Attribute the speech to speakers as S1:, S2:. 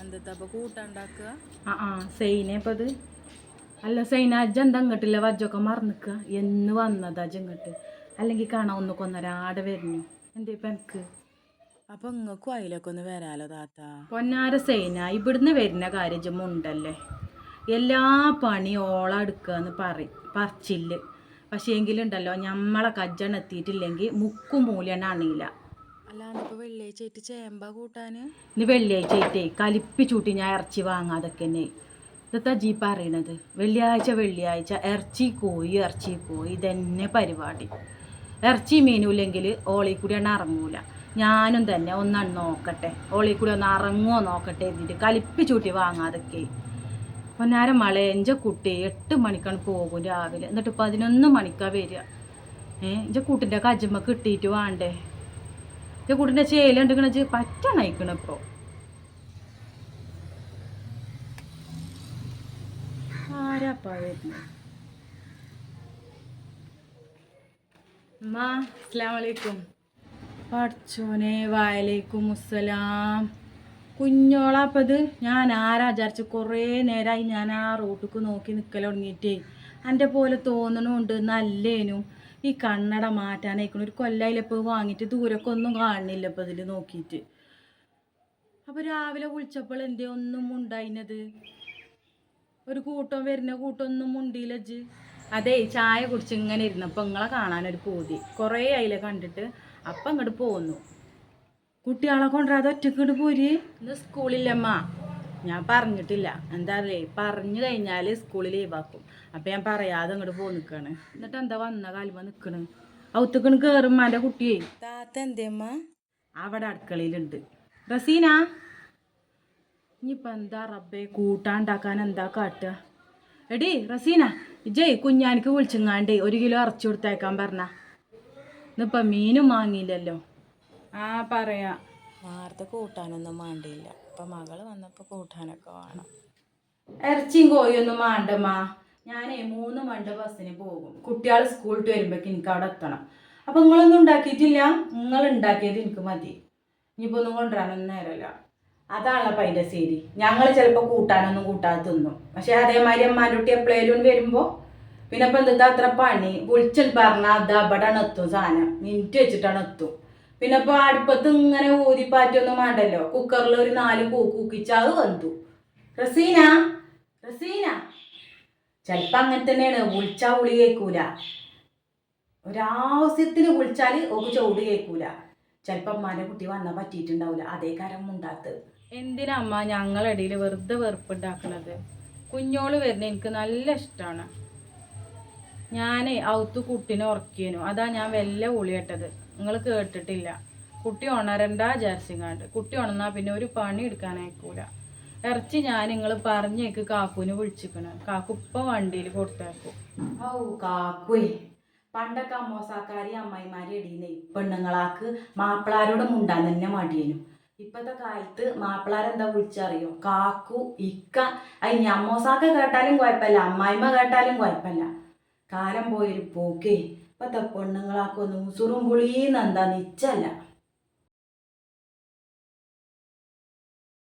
S1: എന്താ അപ്പൊ കൂട്ടുണ്ടാക്കുക
S2: ആ ആ സൈനെ ഇപ്പം അത്. അല്ല സൈന അജ്ജ എന്താ ഇങ്ങോട്ടില്ല വജ്ജൊക്കെ മറന്നിക്കുക. എന്ന് വന്നതാ അജ്ജ ഇങ്ങോട്ട് അല്ലെങ്കിൽ കാണാൻ ഒന്ന് കൊന്നരാടെ വരുന്നു. എന്തേ ഇപ്പം എനിക്ക്?
S1: അപ്പൊ ഇങ്ങക്കും അതിലൊക്കെ ഒന്ന് വരാലോ താത്ത.
S2: പൊന്നാര സൈന ഇവിടുന്ന് വരുന്ന കാര്യം ഉണ്ടല്ലേ മുണ്ടല്ലേ? എല്ലാ പണി ഓള പറ പറയും. പറച്ചിൽ. പക്ഷേ എങ്കിലുണ്ടല്ലോ ഞമ്മളെ കജ്ജണ് എത്തിയിട്ടില്ലെങ്കിൽ മുക്കും മൂല്യണ്ണ അണിയില്ല.
S1: അല്ലാണ്ട് ഇപ്പൊ വെള്ളിയാഴ്ച ആയിട്ട് ചേമ്പ കൂട്ടാന്?
S2: ഇനി വെള്ളിയാഴ്ച ആയിട്ടേ കലിപ്പിച്ചൂട്ടി ഞാൻ ഇറച്ചി വാങ്ങാതൊക്കെ തന്നെ. ഇതത്താ ജീ പറയണത്? വെള്ളിയാഴ്ച വെള്ളിയാഴ്ച ഇറച്ചി കോയി ഇറച്ചി കോയി ഇതന്നെ പരിപാടി. ഇറച്ചി മീനുമില്ലെങ്കിൽ ഓളി കൂടി കൂടിയാണ് ഇറങ്ങൂല ഞാനും തന്നെ ഒന്നാണ് നോക്കട്ടെ. ഓളി കൂടി ഒന്ന് ഇറങ്ങുമോ നോക്കട്ടെ എന്നിട്ട് കലിപ്പി ചൂട്ടി വാങ്ങാതൊക്കെ. പൊന്നാരം മളെ എന്റെ കുട്ടി എട്ട് മണിക്കാണ് പോകും രാവിലെ. എന്നിട്ട് പതിനൊന്ന് മണിക്കാണ് വരിക. ഏഹ് എന്റെ കൂട്ടിന്റെ കജ്ജമ്മ കിട്ടിയിട്ട് വേണ്ടേ? എന്റെ കൂട്ടിന്റെ ചേലുണ്ടെങ്കിൽ പറ്റണയിക്കണം ഇപ്പോൾ ആരാപ്പാ വലൈക്കും പഠിച്ചോനെ വായലേക്കും മുസ്സലാം. കുഞ്ഞോളാപ്പത് ഞാൻ ആരാ വിചാരിച്ച് കുറേ നേരമായി ഞാൻ ആ റോട്ടിക്ക് നോക്കി നിൽക്കൽ തുടങ്ങിയിട്ടേ എന്റെ പോലെ തോന്നണുണ്ട് നല്ലേനും. ഈ കണ്ണട മാറ്റാനായിക്കണം ഒരു കൊല്ലായിലിപ്പോൾ വാങ്ങിയിട്ട് ദൂരൊക്കെ ഒന്നും കാണുന്നില്ല ഇപ്പോൾ ഇതിൽ നോക്കിയിട്ട്. അപ്പോൾ രാവിലെ വിളിച്ചപ്പോൾ എന്തേ ഒന്നും ഉണ്ടായിനത് ഒരു കൂട്ടം വരുന്ന കൂട്ടമൊന്നും മുണ്ടിയില്ല മുണ്ടിയില്ലജ് അതെ ചായ കുടിച്ച് ഇങ്ങനെ ഇരുന്നപ്പോൾ നിങ്ങളെ കാണാനൊരു പൂതി. കുറേ അതിലെ കണ്ടിട്ട്. അപ്പം അങ്ങോട്ട് പോന്നു. കുട്ടികളെ കൊണ്ടുവരാതെ ഒറ്റയ്ക്ക് പോരി പോര്? ഇന്ന് സ്കൂളില്ലമ്മ. ഞാൻ പറഞ്ഞിട്ടില്ല. എന്താ അറിയേ? പറഞ്ഞു കഴിഞ്ഞാൽ സ്കൂളിൽ ലീവാക്കും അപ്പം ഞാൻ പറയാതെ അങ്ങോട്ട് പോകും നിൽക്കുകയാണ് എന്നിട്ട് എന്താ വന്ന കാലുമ്പോൾ നിൽക്കണ് ഔത്തുക്കണ് കയറും എന്റെ കുട്ടിയെ.
S1: താത്ത എന്തേമ്മ
S2: അവിടെ അടുക്കളയിലുണ്ട്. റസീന? ഇനിയിപ്പോൾ എന്താ റബ്ബേ? കൂട്ടാണ്ടാക്കാൻ എന്താ കാട്ടുക? എടി റസീന ജയ് കുഞ്ഞാനിക്ക് വിളിച്ചെങ്ങാണ്ട് ഒരു കിലോ ഇറച്ചി കൊടുത്തേക്കാൻ പറഞ്ഞ. ഇന്നിപ്പം മീനും വാങ്ങിയില്ലല്ലോ. ആ പറയാ.
S1: നേരത്തെ കൂട്ടാനൊന്നും വേണ്ടിയില്ല അപ്പൊ മകൾ വന്നപ്പോ കൂട്ടാനൊക്കെ വേണം.
S2: ഇറച്ചിയും കോഴിയൊന്നും വേണ്ടമ്മ ഞാനേ മൂന്ന് മണ്ട ബസ്സിന് പോകും. കുട്ടികൾ സ്കൂളിട്ട് വരുമ്പോഴേക്ക് എനിക്ക് അവിടെ എത്തണം. അപ്പം നിങ്ങളൊന്നും ഉണ്ടാക്കിയിട്ടില്ല? നിങ്ങൾ ഉണ്ടാക്കിയത് എനിക്ക് മതി. ഇനിയിപ്പോൾ ഒന്നും കൊണ്ടുവരാനൊന്നും നേരമല്ല. അതാണല്ലോ അപ്പം അതിന്റെ ശരി. ഞങ്ങൾ ചിലപ്പോൾ കൂട്ടാനൊന്നും കൂട്ടാതെ തിന്നും. പക്ഷെ അതേമാതിരി അമ്മാന്റെ കുട്ടി എപ്പോഴേലും വരുമ്പോൾ പിന്നെ ഇപ്പം എന്താ അത്ര പണി? വിളിച്ചിൽ പറഞ്ഞാൽ അത് അവിടെ എത്തും സാധനം. മിനിറ്റ് വെച്ചിട്ടാണ് എത്തും. പിന്നെ ഇപ്പൊ അടുപ്പത്ത് ഇങ്ങനെ ഊതിപ്പാറ്റൊന്നും വേണ്ടല്ലോ. കുക്കറിൽ ഒരു നാല് കൂക്ക് കൂക്കിച്ചാൽ അത് വന്നു റസീന റസീന. ചിലപ്പോൾ അങ്ങനെ തന്നെയാണ്. വിളിച്ചാൽ ഉളി കേൾക്കൂല ഒരാവശ്യത്തിന് വിളിച്ചാൽ ഓക്ക് ചൂട് കേൾക്കൂല ചിലപ്പോൾ അമ്മാന്റെ കുട്ടി വന്നാൽ പറ്റിയിട്ടുണ്ടാവില്ല അതേ കാരം ഉണ്ടാത്ത എന്തിനാ അമ്മ ഞങ്ങളിടയിൽ വെറുതെ വെറുപ്പുണ്ടാക്കണത്? കുഞ്ഞോൾ വരുന്ന എനിക്ക് നല്ല ഇഷ്ടമാണ് ഞാനേ ഔത്ത് കുട്ടിനെ ഉറക്കിയനു. അതാ ഞാൻ വല്ല ഉളിയിട്ടത്. നിങ്ങൾ കേട്ടിട്ടില്ല. കുട്ടി ഉണരണ്ട വിചാരിച്ചിങ്ങാണ്ട്. കുട്ടി ഉണർന്നാൽ പിന്നെ ഒരു പണി എടുക്കാനായിക്കൂല. ഇറച്ചി ഞാൻ നിങ്ങൾ പറഞ്ഞേക്ക് കാക്കുവിനെ വിളിച്ചിക്കണ്. കാക്കു ഇപ്പം വണ്ടിയിൽ കൊടുത്തേക്കും. ഔ കാക്കുവേ. പണ്ടൊക്കെ അമ്മോസാക്കാരി അമ്മായിമാരി ഇടീന്നേ. പെണ്ണുങ്ങളാക്ക് മാപ്പിളാരോട് മുണ്ടാൻ തന്നെ മടിയനു. ഇപ്പത്തെ കാലത്ത് മാപ്പിളാരെന്താ വിളിച്ചറിയോ? കാക്കു ഇക്ക അതിന് അമ്മോസാക്ക കേട്ടാലും കുഴപ്പമില്ല. അമ്മായിമ്മ കേട്ടാലും കുഴപ്പമില്ല. കാലം പോയൊരു പോക്കേ. ഇപ്പത്തെ പെണ്ണുങ്ങളാക്കൊന്നും സുറും പുളിയെന്ന് എന്താ നിച്ചല്ല.